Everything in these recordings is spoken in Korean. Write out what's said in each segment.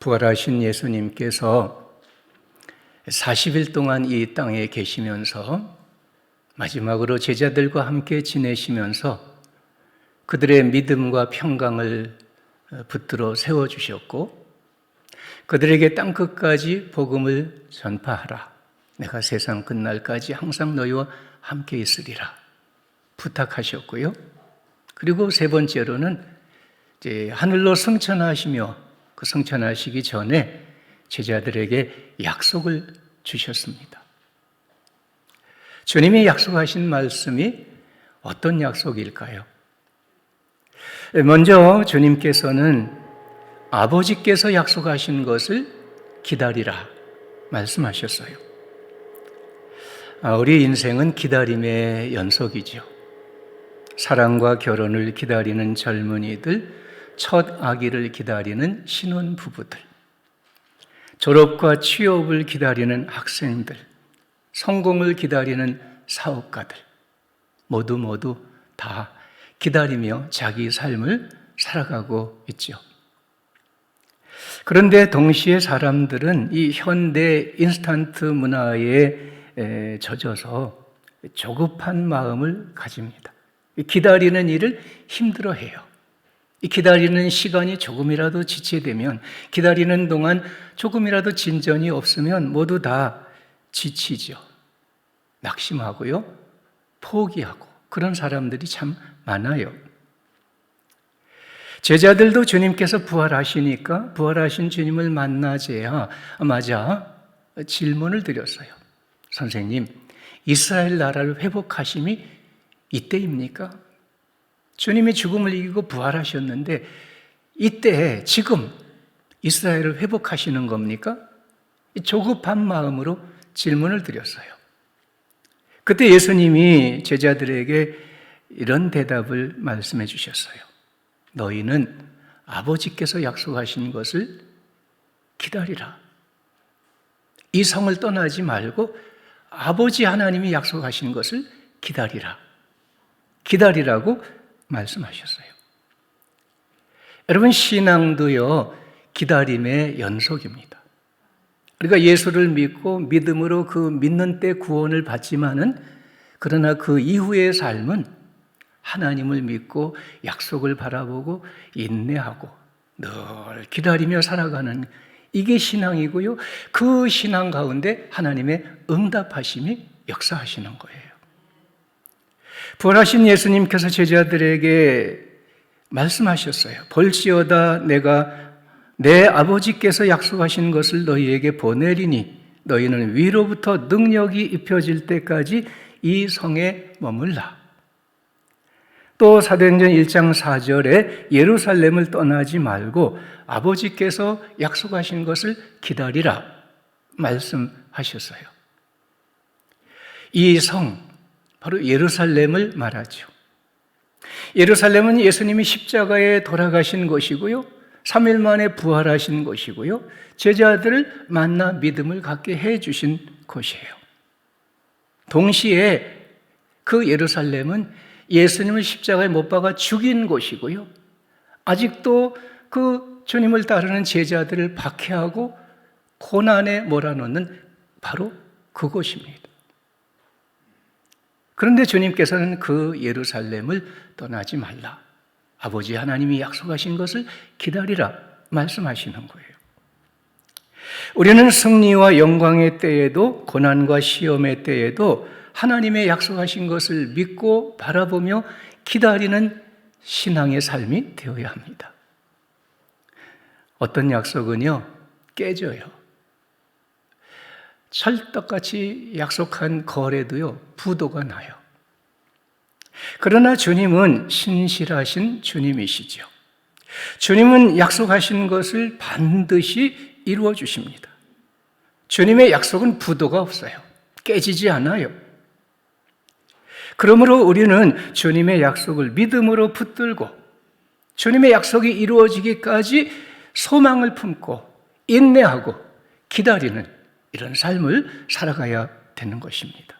부활하신 예수님께서 40일 동안 이 땅에 계시면서 마지막으로 제자들과 함께 지내시면서 그들의 믿음과 평강을 붙들어 세워 주셨고 그들에게 땅 끝까지 복음을 전파하라. 내가 세상 끝날까지 항상 너희와 함께 있으리라. 부탁하셨고요. 그리고 세 번째로는 이제 하늘로 승천하시며 그 성천하시기 전에 제자들에게 약속을 주셨습니다. 주님이 약속하신 말씀이 어떤 약속일까요? 먼저 주님께서는 아버지께서 약속하신 것을 기다리라 말씀하셨어요. 아, 우리 인생은 기다림의 연속이죠. 사랑과 결혼을 기다리는 젊은이들, 첫 아기를 기다리는 신혼 부부들, 졸업과 취업을 기다리는 학생들, 성공을 기다리는 사업가들, 모두 모두 다 기다리며 자기 삶을 살아가고 있죠. 그런데 동시에 사람들은 이 현대 인스턴트 문화에 젖어서 조급한 마음을 가집니다. 기다리는 일을 힘들어해요. 기다리는 시간이 조금이라도 지체되면, 기다리는 동안 조금이라도 진전이 없으면 모두 다 지치죠. 낙심하고요, 포기하고, 그런 사람들이 참 많아요. 제자들도 주님께서 부활하시니까 부활하신 주님을 만나재야 맞아 질문을 드렸어요. 선생님, 이스라엘 나라를 회복하심이 이때입니까? 주님이 죽음을 이기고 부활하셨는데 이때 지금 이스라엘을 회복하시는 겁니까? 조급한 마음으로 질문을 드렸어요. 그때 예수님이 제자들에게 이런 대답을 말씀해 주셨어요. 너희는 아버지께서 약속하신 것을 기다리라. 이 성을 떠나지 말고 아버지 하나님이 약속하신 것을 기다리라. 기다리라고 말씀하셨어요. 여러분, 신앙도요, 기다림의 연속입니다. 우리가 예수를 믿고 믿음으로 그 믿는 때 구원을 받지만은 그러나 그 이후의 삶은 하나님을 믿고 약속을 바라보고 인내하고 늘 기다리며 살아가는 이게 신앙이고요. 그 신앙 가운데 하나님의 응답하심이 역사하시는 거예요. 부활하신 예수님께서 제자들에게 말씀하셨어요. 볼지어다 내가 내 아버지께서 약속하신 것을 너희에게 보내리니 너희는 위로부터 능력이 입혀질 때까지 이 성에 머물라. 또 사도행전 1장 4절에 예루살렘을 떠나지 말고 아버지께서 약속하신 것을 기다리라 말씀하셨어요. 이 성 바로 예루살렘을 말하죠. 예루살렘은 예수님이 십자가에 돌아가신 것이고요. 3일 만에 부활하신 것이고요. 제자들을 만나 믿음을 갖게 해 주신 곳이에요. 동시에 그 예루살렘은 예수님을 십자가에 못 박아 죽인 곳이고요. 아직도 그 주님을 따르는 제자들을 박해하고 고난에 몰아넣는 바로 그곳입니다. 그런데 주님께서는 그 예루살렘을 떠나지 말라. 아버지 하나님이 약속하신 것을 기다리라 말씀하시는 거예요. 우리는 승리와 영광의 때에도 고난과 시험의 때에도 하나님의 약속하신 것을 믿고 바라보며 기다리는 신앙의 삶이 되어야 합니다. 어떤 약속은요, 깨져요. 찰떡같이 약속한 거래도요, 부도가 나요. 그러나 주님은 신실하신 주님이시죠. 주님은 약속하신 것을 반드시 이루어 주십니다. 주님의 약속은 부도가 없어요. 깨지지 않아요. 그러므로 우리는 주님의 약속을 믿음으로 붙들고 주님의 약속이 이루어지기까지 소망을 품고 인내하고 기다리는 이런 삶을 살아가야 되는 것입니다.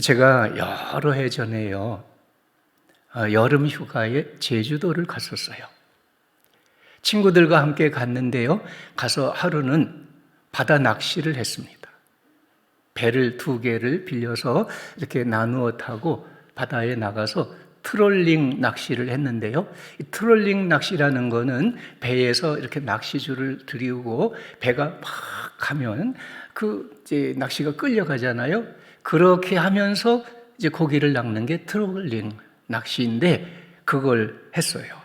제가 여러 해 전에요, 어, 여름 휴가에 제주도를 갔었어요. 친구들과 함께 갔는데요. 가서 하루는 바다 낚시를 했습니다. 배를 두 개를 빌려서 이렇게 나누어 타고 바다에 나가서 트롤링 낚시를 했는데요. 이 트롤링 낚시라는 거는 배에서 이렇게 낚시줄을 들이고 배가 막 가면 그 낚시가 끌려가잖아요. 그렇게 하면서 이제 고기를 낚는 게 트롤링 낚시인데 그걸 했어요.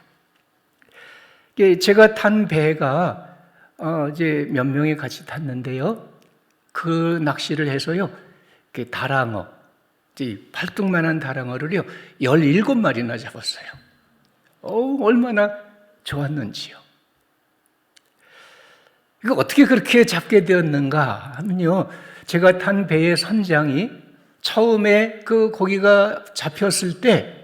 제가 탄 배가 어 이제 몇 명이 같이 탔는데요. 그 낚시를 해서요. 다랑어, 팔뚝만한 다랑어를요. 17마리나 잡았어요. 어 얼마나 좋았는지요. 이거 어떻게 그렇게 잡게 되었는가 하면요. 제가 탄 배의 선장이 처음에 그 고기가 잡혔을 때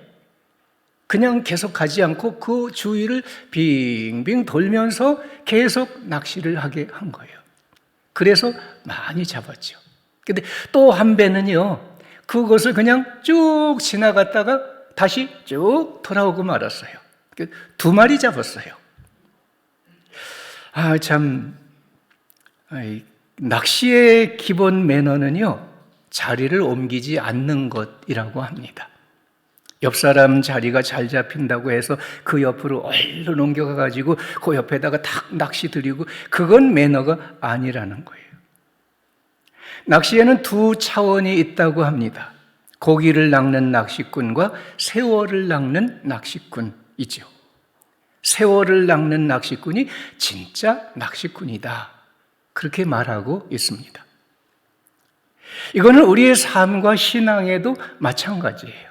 그냥 계속 가지 않고 그 주위를 빙빙 돌면서 계속 낚시를 하게 한 거예요. 그래서 많이 잡았죠. 근데 또 한 배는요, 그것을 그냥 쭉 지나갔다가 다시 쭉 돌아오고 말았어요. 두 마리 잡았어요. 아, 참, 낚시의 기본 매너는요, 자리를 옮기지 않는 것이라고 합니다. 옆 사람 자리가 잘 잡힌다고 해서 그 옆으로 얼른 옮겨가 가지고 그 옆에다가 탁 낚시 들이고 그건 매너가 아니라는 거예요. 낚시에는 두 차원이 있다고 합니다. 고기를 낚는 낚시꾼과 세월을 낚는 낚시꾼이죠. 세월을 낚는 낚시꾼이 진짜 낚시꾼이다. 그렇게 말하고 있습니다. 이거는 우리의 삶과 신앙에도 마찬가지예요.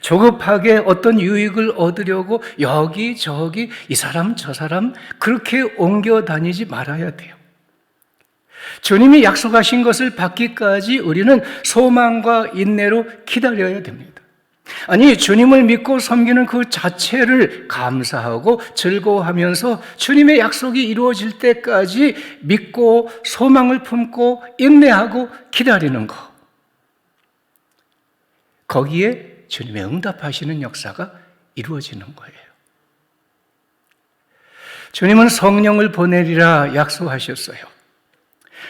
조급하게 어떤 유익을 얻으려고 여기 저기 이 사람 저 사람 그렇게 옮겨 다니지 말아야 돼요. 주님이 약속하신 것을 받기까지 우리는 소망과 인내로 기다려야 됩니다. 아니, 주님을 믿고 섬기는 그 자체를 감사하고 즐거워하면서 주님의 약속이 이루어질 때까지 믿고 소망을 품고 인내하고 기다리는 것. 거기에 주님의 응답하시는 역사가 이루어지는 거예요. 주님은 성령을 보내리라 약속하셨어요.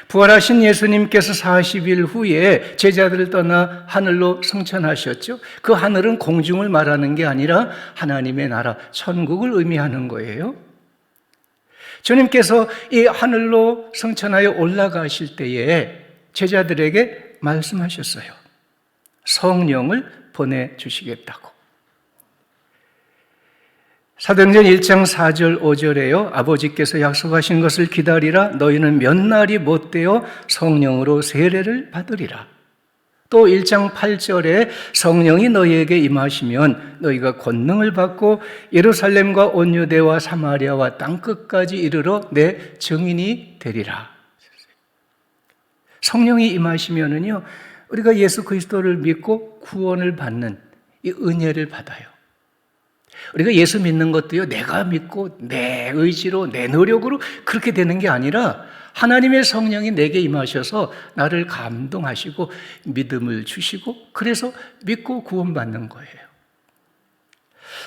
부활하신 예수님께서 40일 후에 제자들을 떠나 하늘로 승천하셨죠. 그 하늘은 공중을 말하는 게 아니라 하나님의 나라, 천국을 의미하는 거예요. 주님께서 이 하늘로 승천하여 올라가실 때에 제자들에게 말씀하셨어요. 성령을 보내주시겠다고. 사도행전 1장 4절 5절에요. 아버지께서 약속하신 것을 기다리라. 너희는 몇 날이 못 되어 성령으로 세례를 받으리라. 또 1장 8절에 성령이 너희에게 임하시면 너희가 권능을 받고 예루살렘과 온 유대와 사마리아와 땅 끝까지 이르러 내 증인이 되리라. 성령이 임하시면은요. 우리가 예수 그리스도를 믿고 구원을 받는 이 은혜를 받아요. 우리가 예수 믿는 것도요, 내가 믿고 내 의지로, 내 노력으로 그렇게 되는 게 아니라 하나님의 성령이 내게 임하셔서 나를 감동하시고 믿음을 주시고 그래서 믿고 구원받는 거예요.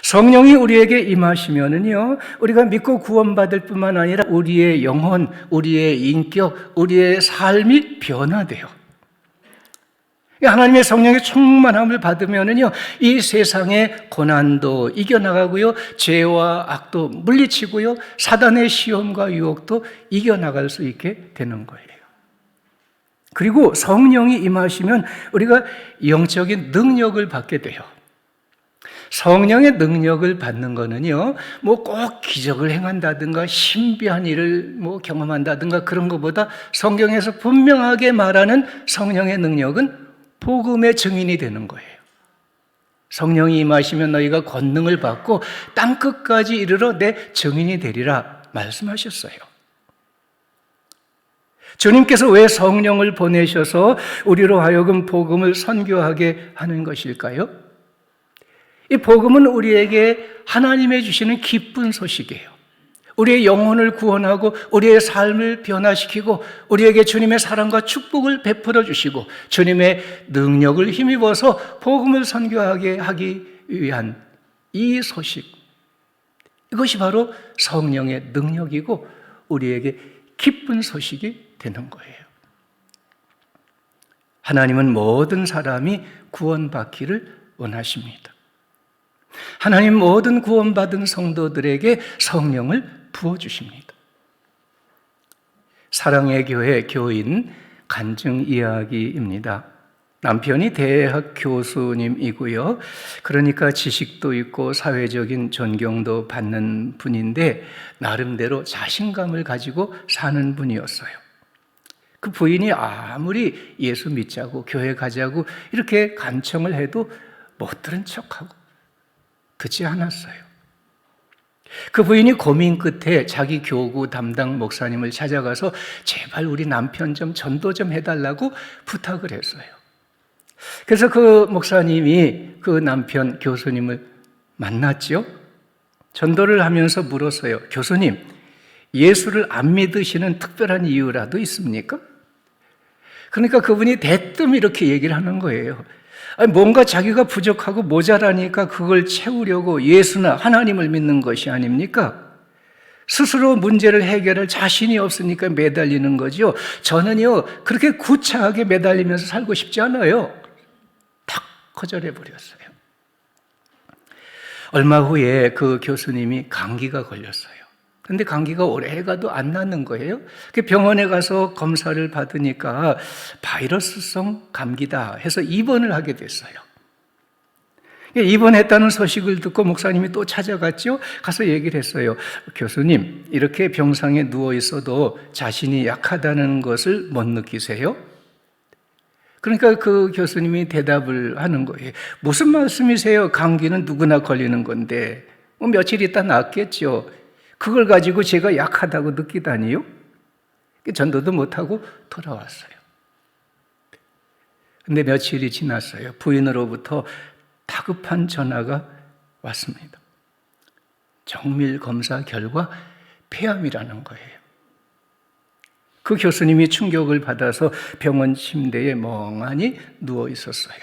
성령이 우리에게 임하시면은요, 우리가 믿고 구원받을 뿐만 아니라 우리의 영혼, 우리의 인격, 우리의 삶이 변화돼요. 하나님의 성령의 충만함을 받으면은요, 이 세상의 고난도 이겨나가고요, 죄와 악도 물리치고요, 사단의 시험과 유혹도 이겨나갈 수 있게 되는 거예요. 그리고 성령이 임하시면 우리가 영적인 능력을 받게 돼요. 성령의 능력을 받는 거는요, 뭐 꼭 기적을 행한다든가 신비한 일을 뭐 경험한다든가 그런 것보다 성경에서 분명하게 말하는 성령의 능력은 복음의 증인이 되는 거예요. 성령이 임하시면 너희가 권능을 받고 땅 끝까지 이르러 내 증인이 되리라 말씀하셨어요. 주님께서 왜 성령을 보내셔서 우리로 하여금 복음을 선교하게 하는 것일까요? 이 복음은 우리에게 하나님의 주시는 기쁜 소식이에요. 우리의 영혼을 구원하고 우리의 삶을 변화시키고 우리에게 주님의 사랑과 축복을 베풀어 주시고 주님의 능력을 힘입어서 복음을 선교하게 하기 위한 이 소식. 이것이 바로 성령의 능력이고 우리에게 기쁜 소식이 되는 거예요. 하나님은 모든 사람이 구원받기를 원하십니다. 하나님 모든 구원받은 성도들에게 성령을 부어주십니다. 사랑의 교회 교인 간증 이야기입니다. 남편이 대학 교수님이고요. 그러니까 지식도 있고 사회적인 존경도 받는 분인데 나름대로 자신감을 가지고 사는 분이었어요. 그 부인이 아무리 예수 믿자고 교회 가자고 이렇게 간청을 해도 못 들은 척하고 듣지 않았어요. 그 부인이 고민 끝에 자기 교구 담당 목사님을 찾아가서 제발 우리 남편 좀 전도 좀 해달라고 부탁을 했어요. 그래서 그 목사님이 그 남편 교수님을 만났죠. 전도를 하면서 물었어요. 교수님, 예수를 안 믿으시는 특별한 이유라도 있습니까? 그러니까 그분이 대뜸 이렇게 얘기를 하는 거예요. 뭔가 자기가 부족하고 모자라니까 그걸 채우려고 예수나 하나님을 믿는 것이 아닙니까? 스스로 문제를 해결할 자신이 없으니까 매달리는 거죠. 저는요, 그렇게 구차하게 매달리면서 살고 싶지 않아요. 탁 거절해 버렸어요. 얼마 후에 그 교수님이 감기가 걸렸어요. 근데 감기가 오래 가도 안 낫는 거예요. 그 병원에 가서 검사를 받으니까 바이러스성 감기다 해서 입원을 하게 됐어요. 입원했다는 소식을 듣고 목사님이 또 찾아갔죠. 가서 얘기를 했어요. 교수님, 이렇게 병상에 누워 있어도 자신이 약하다는 것을 못 느끼세요? 그러니까 그 교수님이 대답을 하는 거예요. 무슨 말씀이세요? 감기는 누구나 걸리는 건데, 뭐 며칠 있다 낫겠죠. 그걸 가지고 제가 약하다고 느끼다니요? 전도도 못하고 돌아왔어요. 근데 며칠이 지났어요. 부인으로부터 다급한 전화가 왔습니다. 정밀 검사 결과 폐암이라는 거예요. 그 교수님이 충격을 받아서 병원 침대에 멍하니 누워 있었어요.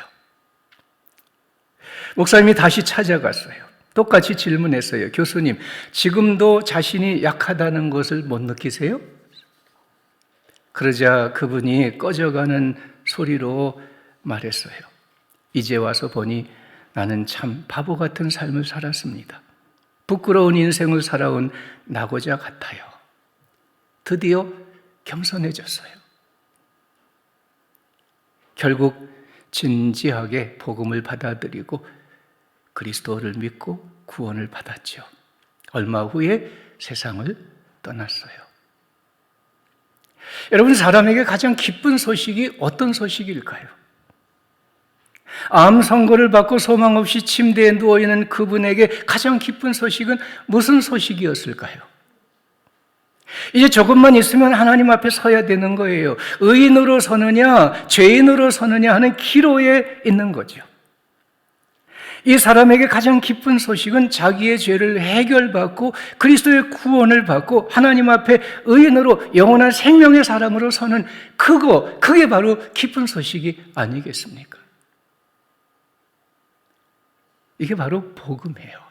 목사님이 다시 찾아갔어요. 똑같이 질문했어요. 교수님, 지금도 자신이 약하다는 것을 못 느끼세요? 그러자 그분이 꺼져가는 소리로 말했어요. 이제 와서 보니 나는 참 바보 같은 삶을 살았습니다. 부끄러운 인생을 살아온 나고자 같아요. 드디어 겸손해졌어요. 결국 진지하게 복음을 받아들이고 그리스도를 믿고 구원을 받았죠. 얼마 후에 세상을 떠났어요. 여러분, 사람에게 가장 기쁜 소식이 어떤 소식일까요? 암 선고를 받고 소망 없이 침대에 누워있는 그분에게 가장 기쁜 소식은 무슨 소식이었을까요? 이제 조금만 있으면 하나님 앞에 서야 되는 거예요. 의인으로 서느냐, 죄인으로 서느냐 하는 기로에 있는 거죠. 이 사람에게 가장 기쁜 소식은 자기의 죄를 해결받고 그리스도의 구원을 받고 하나님 앞에 의인으로 영원한 생명의 사람으로 서는 그거, 그게 바로 기쁜 소식이 아니겠습니까? 이게 바로 복음이에요.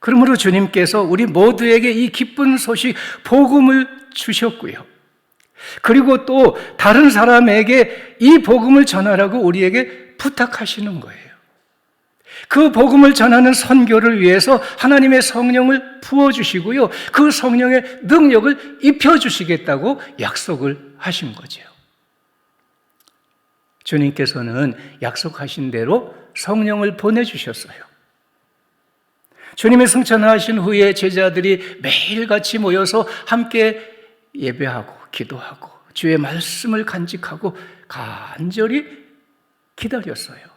그러므로 주님께서 우리 모두에게 이 기쁜 소식, 복음을 주셨고요. 그리고 또 다른 사람에게 이 복음을 전하라고 우리에게 부탁하시는 거예요. 그 복음을 전하는 선교를 위해서 하나님의 성령을 부어주시고요. 그 성령의 능력을 입혀주시겠다고 약속을 하신 거죠. 주님께서는 약속하신 대로 성령을 보내주셨어요. 주님의 승천하신 후에 제자들이 매일같이 모여서 함께 예배하고 기도하고 주의 말씀을 간직하고 간절히 기다렸어요.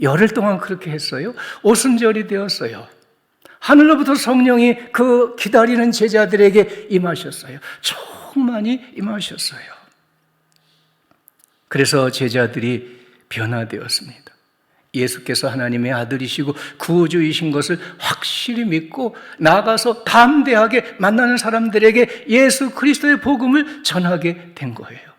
열흘 동안 그렇게 했어요. 오순절이 되었어요. 하늘로부터 성령이 그 기다리는 제자들에게 임하셨어요. 충만히 임하셨어요. 그래서 제자들이 변화되었습니다. 예수께서 하나님의 아들이시고 구주이신 것을 확실히 믿고 나가서 담대하게 만나는 사람들에게 예수 그리스도의 복음을 전하게 된 거예요.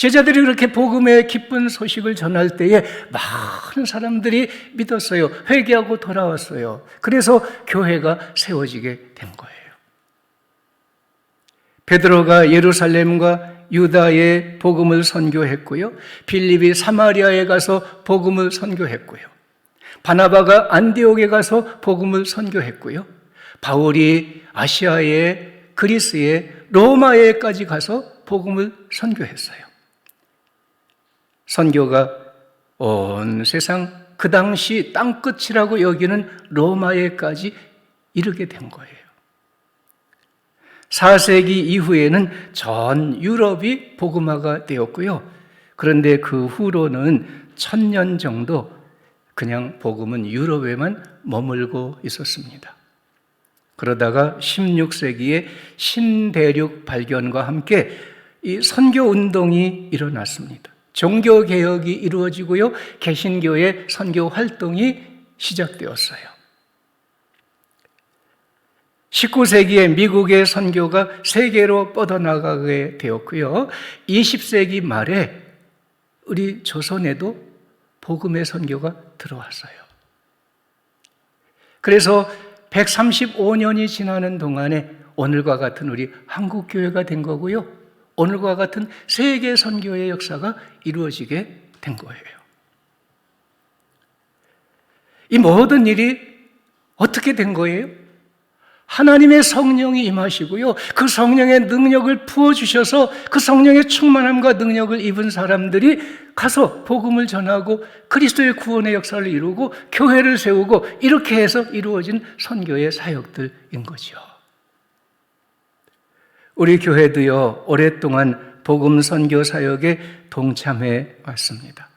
제자들이 그렇게 복음의 기쁜 소식을 전할 때에 많은 사람들이 믿었어요. 회개하고 돌아왔어요. 그래서 교회가 세워지게 된 거예요. 베드로가 예루살렘과 유다에 복음을 선교했고요. 빌립이 사마리아에 가서 복음을 선교했고요. 바나바가 안디옥에 가서 복음을 선교했고요. 바울이 아시아에 그리스에 로마에까지 가서 복음을 선교했어요. 선교가 온 세상 그 당시 땅끝이라고 여기는 로마에까지 이르게 된 거예요. 4세기 이후에는 전 유럽이 복음화가 되었고요. 그런데 그 후로는 천년 정도 그냥 복음은 유럽에만 머물고 있었습니다. 그러다가 16세기에 신대륙 발견과 함께 이 선교 운동이 일어났습니다. 종교 개혁이 이루어지고요. 개신교의 선교 활동이 시작되었어요. 19세기에 미국의 선교가 세계로 뻗어나가게 되었고요. 20세기 말에 우리 조선에도 복음의 선교가 들어왔어요. 그래서 135년이 지나는 동안에 오늘과 같은 우리 한국 교회가 된 거고요. 오늘과 같은 세계 선교의 역사가 이루어지게 된 거예요. 이 모든 일이 어떻게 된 거예요? 하나님의 성령이 임하시고요. 그 성령의 능력을 부어주셔서 그 성령의 충만함과 능력을 입은 사람들이 가서 복음을 전하고 그리스도의 구원의 역사를 이루고 교회를 세우고 이렇게 해서 이루어진 선교의 사역들인 거죠. 우리 교회도요, 오랫동안 복음 선교 사역에 동참해 왔습니다.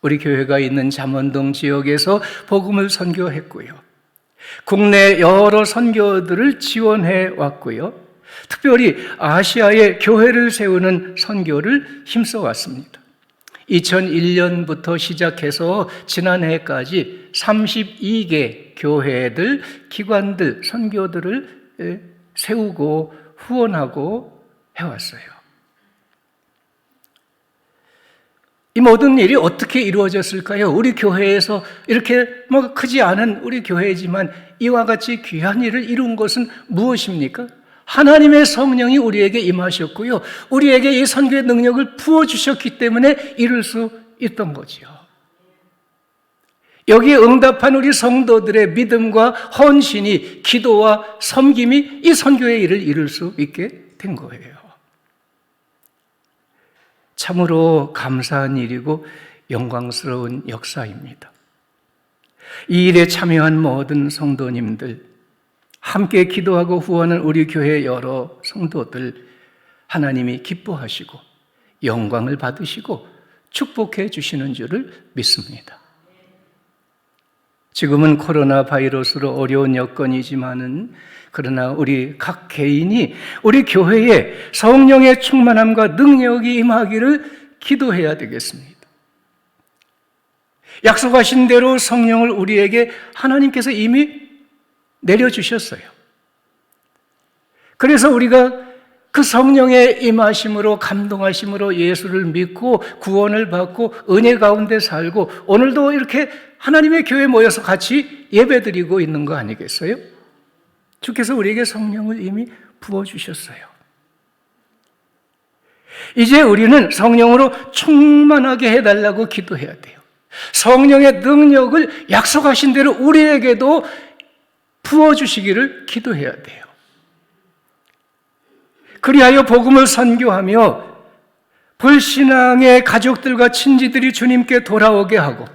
우리 교회가 있는 잠원동 지역에서 복음을 선교했고요. 국내 여러 선교들을 지원해 왔고요. 특별히 아시아에 교회를 세우는 선교를 힘써 왔습니다. 2001년부터 시작해서 지난해까지 32개 교회들, 기관들, 선교들을 세우고 후원하고 해왔어요. 이 모든 일이 어떻게 이루어졌을까요? 우리 교회에서 이렇게 뭐 크지 않은 우리 교회지만 이와 같이 귀한 일을 이룬 것은 무엇입니까? 하나님의 성령이 우리에게 임하셨고요. 우리에게 이 선교의 능력을 부어주셨기 때문에 이룰 수 있던 거지요. 여기에 응답한 우리 성도들의 믿음과 헌신이 기도와 섬김이 이 선교의 일을 이룰 수 있게 된 거예요. 참으로 감사한 일이고 영광스러운 역사입니다. 이 일에 참여한 모든 성도님들, 함께 기도하고 후원한 우리 교회 여러 성도들, 하나님이 기뻐하시고 영광을 받으시고 축복해 주시는 줄을 믿습니다. 지금은 코로나 바이러스로 어려운 여건이지만은 그러나 우리 각 개인이 우리 교회에 성령의 충만함과 능력이 임하기를 기도해야 되겠습니다. 약속하신 대로 성령을 우리에게 하나님께서 이미 내려주셨어요. 그래서 우리가 그 성령의 임하심으로 감동하심으로 예수를 믿고 구원을 받고 은혜 가운데 살고 오늘도 이렇게 하나님의 교회 모여서 같이 예배드리고 있는 거 아니겠어요? 주께서 우리에게 성령을 이미 부어 주셨어요. 이제 우리는 성령으로 충만하게 해 달라고 기도해야 돼요. 성령의 능력을 약속하신 대로 우리에게도 부어 주시기를 기도해야 돼요. 그리하여 복음을 선교하며 불신앙의 가족들과 친지들이 주님께 돌아오게 하고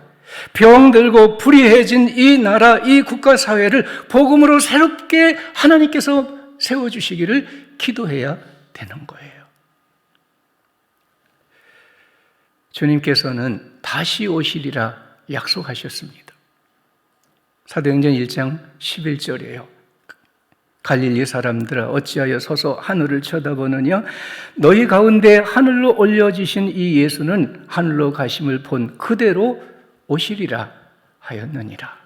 병들고 불의해진 이 나라, 이 국가 사회를 복음으로 새롭게 하나님께서 세워주시기를 기도해야 되는 거예요. 주님께서는 다시 오시리라 약속하셨습니다. 사도행전 1장 11절이에요. 갈릴리 사람들아 어찌하여 서서 하늘을 쳐다보느냐 너희 가운데 하늘로 올려지신 이 예수는 하늘로 가심을 본 그대로 오시리라 하였느니라.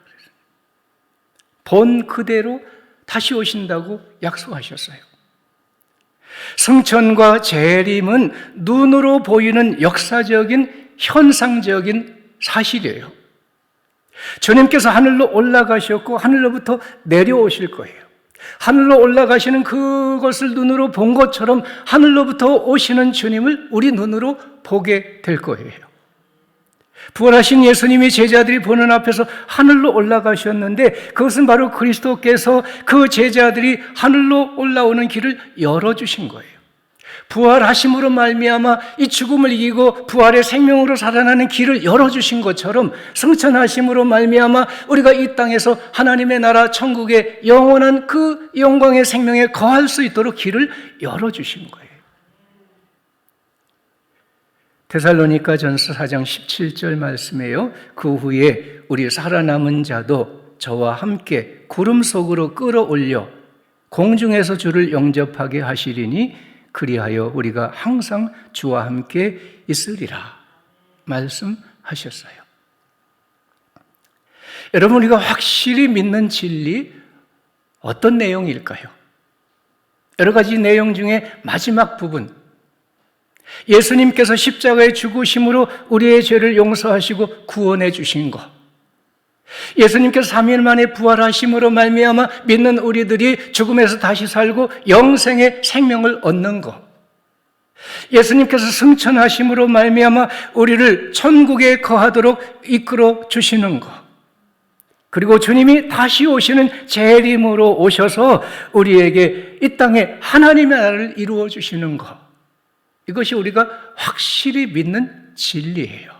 본 그대로 다시 오신다고 약속하셨어요. 승천과 재림은 눈으로 보이는 역사적인 현상적인 사실이에요. 주님께서 하늘로 올라가셨고 하늘로부터 내려오실 거예요. 하늘로 올라가시는 그것을 눈으로 본 것처럼 하늘로부터 오시는 주님을 우리 눈으로 보게 될 거예요. 부활하신 예수님이 제자들이 보는 앞에서 하늘로 올라가셨는데 그것은 바로 그리스도께서 그 제자들이 하늘로 올라오는 길을 열어주신 거예요. 부활하심으로 말미암아 이 죽음을 이기고 부활의 생명으로 살아나는 길을 열어주신 것처럼 승천하심으로 말미암아 우리가 이 땅에서 하나님의 나라 천국의 영원한 그 영광의 생명에 거할 수 있도록 길을 열어주신 거예요. 테살로니가 전서 4장 17절 말씀에요. 그 후에 우리 살아남은 자도 저와 함께 구름 속으로 끌어올려 공중에서 주를 영접하게 하시리니 그리하여 우리가 항상 주와 함께 있으리라 말씀하셨어요. 여러분 우리가 확실히 믿는 진리 어떤 내용일까요? 여러 가지 내용 중에 마지막 부분 예수님께서 십자가의 죽으심으로 우리의 죄를 용서하시고 구원해 주신 것. 예수님께서 3일 만에 부활하심으로 말미암아 믿는 우리들이 죽음에서 다시 살고 영생의 생명을 얻는 것. 예수님께서 승천하심으로 말미암아 우리를 천국에 거하도록 이끌어 주시는 것. 그리고 주님이 다시 오시는 재림으로 오셔서 우리에게 이 땅에 하나님의 나라를 이루어 주시는 것. 이것이 우리가 확실히 믿는 진리예요.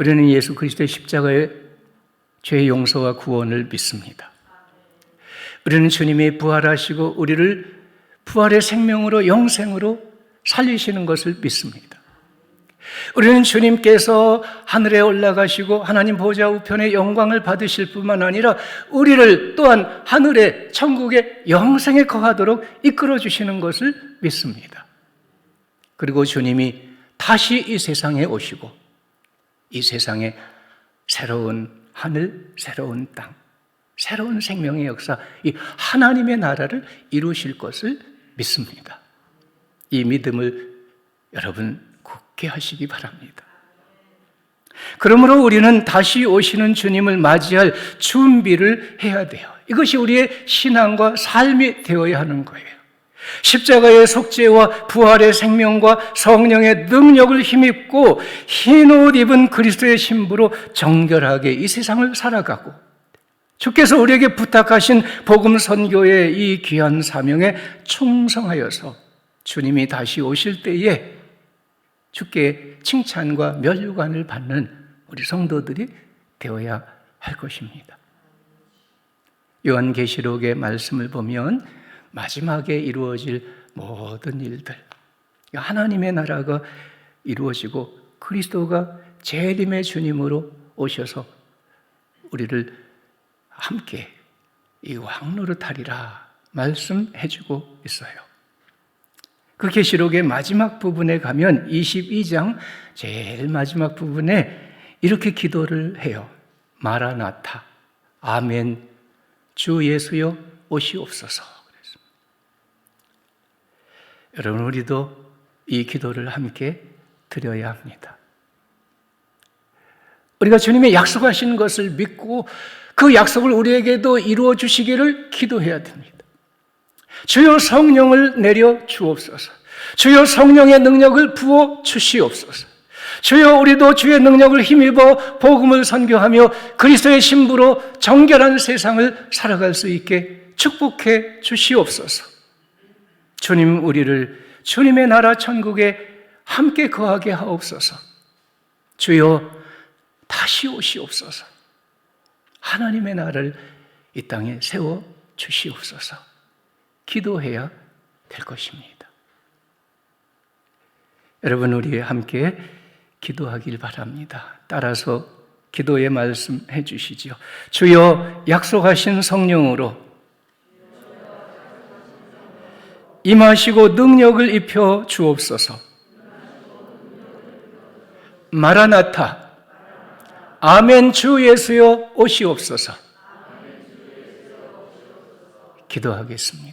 우리는 예수 그리스도의 십자가의 죄 용서와 구원을 믿습니다. 우리는 주님이 부활하시고 우리를 부활의 생명으로 영생으로 살리시는 것을 믿습니다. 우리는 주님께서 하늘에 올라가시고 하나님 보좌 우편의 영광을 받으실 뿐만 아니라 우리를 또한 하늘의 천국의 영생에 거하도록 이끌어 주시는 것을 믿습니다. 그리고 주님이 다시 이 세상에 오시고 이 세상에 새로운 하늘, 새로운 땅, 새로운 생명의 역사, 이 하나님의 나라를 이루실 것을 믿습니다. 이 믿음을 여러분 굳게 하시기 바랍니다. 그러므로 우리는 다시 오시는 주님을 맞이할 준비를 해야 돼요. 이것이 우리의 신앙과 삶이 되어야 하는 거예요. 십자가의 속죄와 부활의 생명과 성령의 능력을 힘입고 흰 옷 입은 그리스도의 신부로 정결하게 이 세상을 살아가고 주께서 우리에게 부탁하신 복음 선교의 이 귀한 사명에 충성하여서 주님이 다시 오실 때에 주께 칭찬과 멸류관을 받는 우리 성도들이 되어야 할 것입니다. 요한계시록의 말씀을 보면 마지막에 이루어질 모든 일들, 하나님의 나라가 이루어지고 그리스도가 재림의 주님으로 오셔서 우리를 함께 이 왕로를 타리라 말씀해 주고 있어요. 그 계시록의 마지막 부분에 가면 22장 제일 마지막 부분에 이렇게 기도를 해요. 마라나타. 아멘. 주 예수여 오시옵소서. 여러분 우리도 이 기도를 함께 드려야 합니다. 우리가 주님의 약속하신 것을 믿고 그 약속을 우리에게도 이루어 주시기를 기도해야 됩니다. 주여 성령을 내려 주옵소서. 주여 성령의 능력을 부어 주시옵소서. 주여 우리도 주의 능력을 힘입어 복음을 선교하며 그리스도의 신부로 정결한 세상을 살아갈 수 있게 축복해 주시옵소서. 주님 우리를 주님의 나라 천국에 함께 거하게 하옵소서. 주여 다시 오시옵소서. 하나님의 나라를 이 땅에 세워 주시옵소서. 기도해야 될 것입니다. 여러분, 우리 함께 기도하길 바랍니다. 따라서 기도의 말씀 해 주시죠. 주여 약속하신 성령으로 임하시고 능력을 입혀 주옵소서. 마라나타. 아멘 주 예수여 오시옵소서. 기도하겠습니다.